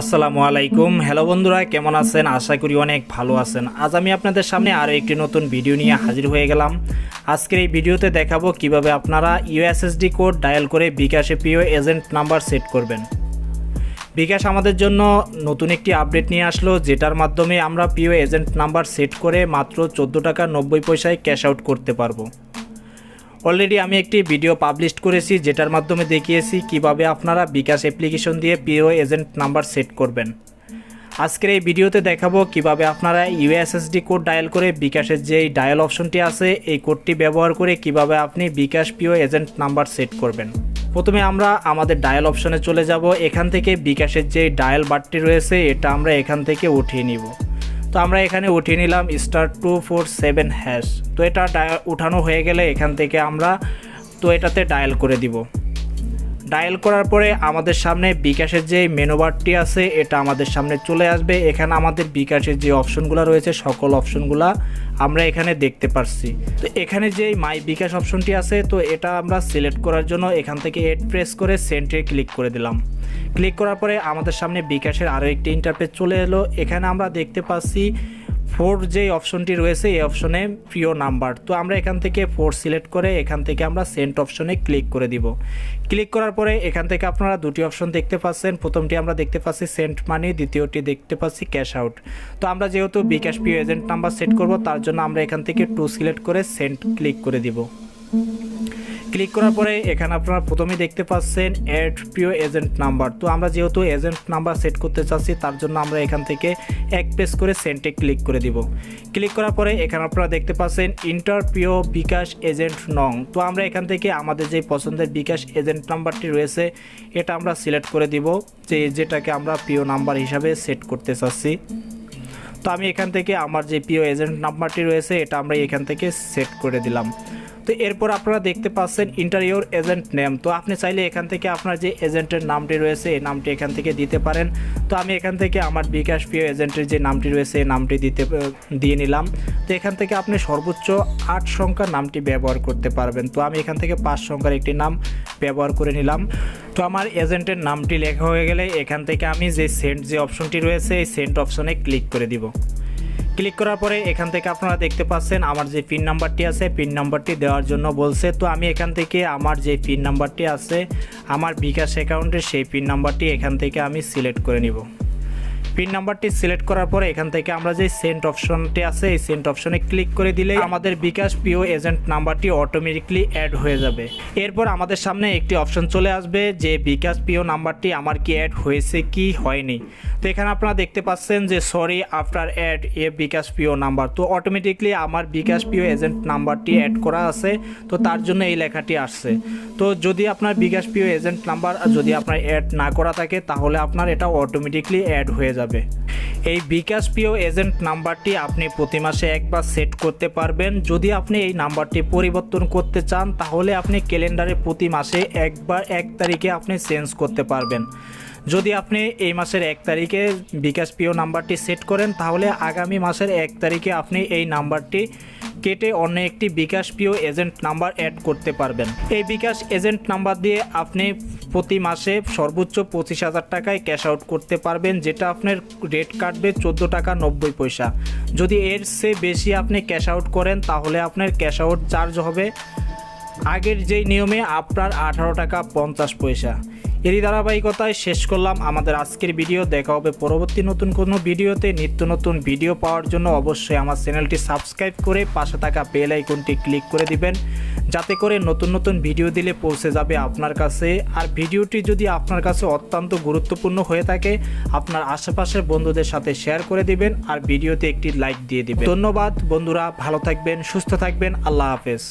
আসসালামু আলাইকুম হ্যালো বন্ধুরা, কেমন আছেন? আশা করি অনেক ভালো আছেন। আজ আমি আপনাদের সামনে আরও একটি নতুন ভিডিও নিয়ে হাজির হয়ে গেলাম। আজকের এই ভিডিওতে দেখাবো কীভাবে আপনারা ইউএসএসডি কোড ডায়াল করে বিকাশে পিও এজেন্ট নাম্বার সেট করবেন। বিকাশ আমাদের জন্য নতুন একটি আপডেট নিয়ে আসলো, যেটার মাধ্যমে আমরা পিও এজেন্ট নাম্বার সেট করে মাত্র চোদ্দ টাকা নব্বই পয়সায় ক্যাশ আউট করতে পারব। অলরেডি আমি একটি ভিডিও পাবলিশ করেছি, যেটার মাধ্যমে দেখিয়েছি কীভাবে আপনারা বিকাশ অ্যাপ্লিকেশন দিয়ে পিও এজেন্ট নাম্বার সেট করবেন। আজকের এই ভিডিওতে দেখাবো কীভাবে আপনারা ইউএসএসডি কোড ডায়াল করে বিকাশের যে ডায়াল অপশনটি আছে, এই কোডটি ব্যবহার করে কীভাবে আপনি bKash PO agent number set করবেন। প্রথমে আমরা আমাদের ডায়াল অপশনে চলে যাব। এখান থেকে বিকাশের যে ডায়াল বাটটি রয়েছে, এটা আমরা এখান থেকে উঠিয়ে নিব। তো আমরা এখানে উঠিয়ে নিলাম star two four seven hash তো এটা উঠানো হয়ে গেলে এখান থেকে আমরা তো এটাতে ডায়াল করে দিব। ডায়াল করার পরে আমাদের সামনে বিকাশের যে মেনু বারটি আছে, এটা আমাদের সামনে চলে আসবে। এখানে আমাদের বিকাশের যে অপশনগুলো রয়েছে, সকল অপশনগুলো আমরা এখানে দেখতে পারছি। তো এখানে যে মাই বিকাশ অপশনটি আছে, তো এটা আমরা সিলেক্ট করার জন্য এখান থেকে এড প্রেস করে সেন্টে ক্লিক করে দিলাম। ক্লিক করার পরে আমাদের সামনে বিকাশের আরও একটি ইন্টারপেজ চলে এলো। এখানে আমরা দেখতে পাচ্ছি ফোর যে অপশনটি রয়েছে, এই অপশনে প্রিয় নাম্বার। তো আমরা এখান থেকে ফোর সিলেক্ট করে এখান থেকে আমরা সেন্ট অপশনে ক্লিক করে দিব। ক্লিক করার পরে এখান থেকে আপনারা দুটি অপশন দেখতে পাচ্ছেন। প্রথমটি আমরা দেখতে পাচ্ছি সেন্ট মানি, দ্বিতীয়টি দেখতে পাচ্ছি ক্যাশ আউট। তো আমরা যেহেতু বিকাশ পিও এজেন্ট নাম্বার সেট করব, তার জন্য আমরা এখান থেকে টু সিলেক্ট করে সেন্ট ক্লিক করে দিব। ক্লিক করার পরে এখানে আপনারা প্রথমেই দেখতে পাচ্ছেন অ্যাড পিও এজেন্ট নাম্বার তো আমরা যেহেতু এজেন্ট নাম্বার সেট করতে চাচ্ছি, তার জন্য আমরা এখান থেকে এক পেজ করে সেন্টে ক্লিক করে দিব। ক্লিক করার পরে এখানে আপনারা দেখতে পাচ্ছেন ইন্টার পিও বিকাশ এজেন্ট নং তো আমরা এখান থেকে আমাদের যে পছন্দের বিকাশ এজেন্ট নাম্বারটি রয়েছে, এটা আমরা সিলেক্ট করে দিব, যে যেটাকে আমরা পিও নাম্বার হিসাবে সেট করতে চাচ্ছি। তো আমি এখান থেকে আমার যে প্রিয় এজেন্ট নাম্বারটি রয়েছে, এটা আমরা এখান থেকে সেট করে দিলাম। তো এরপর আপনারা দেখতে পাচ্ছেন ইন্টারিওর এজেন্ট নেম তো আপনি চাইলে এখান থেকে আপনার যে এজেন্টের নামটি রয়েছে, এই নামটি এখান থেকে দিতে পারেন। তো আমি এখান থেকে আমার বিকাশ প্রিয় এজেন্টের যে নামটি রয়েছে, এই নামটি দিতে দিয়ে নিলাম। তো এখান থেকে আপনি সর্বোচ্চ আট সংখ্যার নামটি ব্যবহার করতে পারবেন। তো আমি এখান থেকে পাঁচ সংখ্যার একটি নাম ব্যবহার করে নিলাম। তো আমার এজেন্টের নামটি লেখা হয়ে গেলে এখান থেকে আমি যে সেন্ট যে অপশনটি রয়েছে, এই সেন্ট অপশনে ক্লিক করে দিব। ক্লিক করার পরে এখান থেকে আপনারা দেখতে পাচ্ছেন আমার যে পিন নাম্বারটি আছে, পিন নাম্বারটি দেওয়ার জন্য বলছে। তো আমি এখান থেকে আমার যে পিন নাম্বারটি আছে, আমার বিকাশ অ্যাকাউন্টের সেই পিন নাম্বারটি এখান থেকে আমি সিলেক্ট করে নিব। পিন নাম্বারটি সিলেক্ট করার পরে এখান থেকে আমরা যে সেন্ট অপশনটি আছে, এই সেন্ট অপশনে ক্লিক করে দিলে আমাদের বিকাশ পিও এজেন্ট নাম্বারটি অটোমেটিকলি অ্যাড হয়ে যাবে। এরপর আমাদের সামনে একটি অপশন চলে আসবে যে বিকাশ পিও নাম্বারটি আমার কি অ্যাড হয়েছে, কি হয়নি। তো এখানে আপনারা দেখতে পাচ্ছেন যে sorry, after add a bKash PO number. তো অটোমেটিকলি আমার বিকাশ পিও এজেন্ট নাম্বারটি অ্যাড করা আছে, তো তার জন্য এই লেখাটি আসছে। তো যদি আপনার বিকাশ পিও এজেন্ট নাম্বার যদি আপনার অ্যাড না করা থাকে, তাহলে আপনার এটা অটোমেটিকলি অ্যাড হয়ে যাবে। এই বিকাশ পিও এজেন্ট নাম্বারটি আপনি প্রতি মাসে একবার সেট করতে পারবেন। যদি আপনি এই নাম্বারটি পরিবর্তন করতে চান, তাহলে আপনি ক্যালেন্ডারে প্রতি মাসে একবার এক তারিখে আপনি চেঞ্জ করতে পারবেন। যদি আপনি এই মাসের এক তারিখে বিকাশ পিও নাম্বারটি সেট করেন, তাহলে আগামী মাসের এক তারিখে আপনি এই নাম্বারটি কেটে অন্য একটি বিকাশ পিও এজেন্ট নাম্বার অ্যাড করতে পারবেন। এই বিকাশ এজেন্ট নাম্বার দিয়ে আপনি প্রতি মাসে সর্বোচ্চ পঁচিশ হাজার টাকায় ক্যাশ আউট করতে পারবেন, যেটা আপনার রেট কাটবে চোদ্দ টাকা নব্বই পয়সা। যদি এর সে বেশি আপনি ক্যাশ আউট করেন, তাহলে আপনার ক্যাশ আউট চার্জ হবে আগের যেই নিয়মে আপনার আঠারো টাকা পঞ্চাশ পয়সা। এরই ধারাবাহিকতায় শেষ করলাম আমাদের আজকের ভিডিও। দেখা হবে পরবর্তী নতুন কোনো ভিডিওতে। নিত্য নতুন ভিডিও পাওয়ার জন্য অবশ্যই আমার চ্যানেলটি সাবস্ক্রাইব করে পাশে থাকা বেল আইকনটি ক্লিক করে দিবেন, যাতে করে নতুন নতুন ভিডিও দিলে পৌঁছে যাবে আপনার কাছে। আর ভিডিওটি যদি আপনার কাছে অত্যন্ত গুরুত্বপূর্ণ হয়ে থাকে, আপনার আশেপাশের বন্ধুদের সাথে শেয়ার করে দিবেন আর ভিডিওতে একটি লাইক দিয়ে দিবেন। ধন্যবাদ বন্ধুরা, ভালো থাকবেন, সুস্থ থাকবেন, আল্লাহ হাফেজ।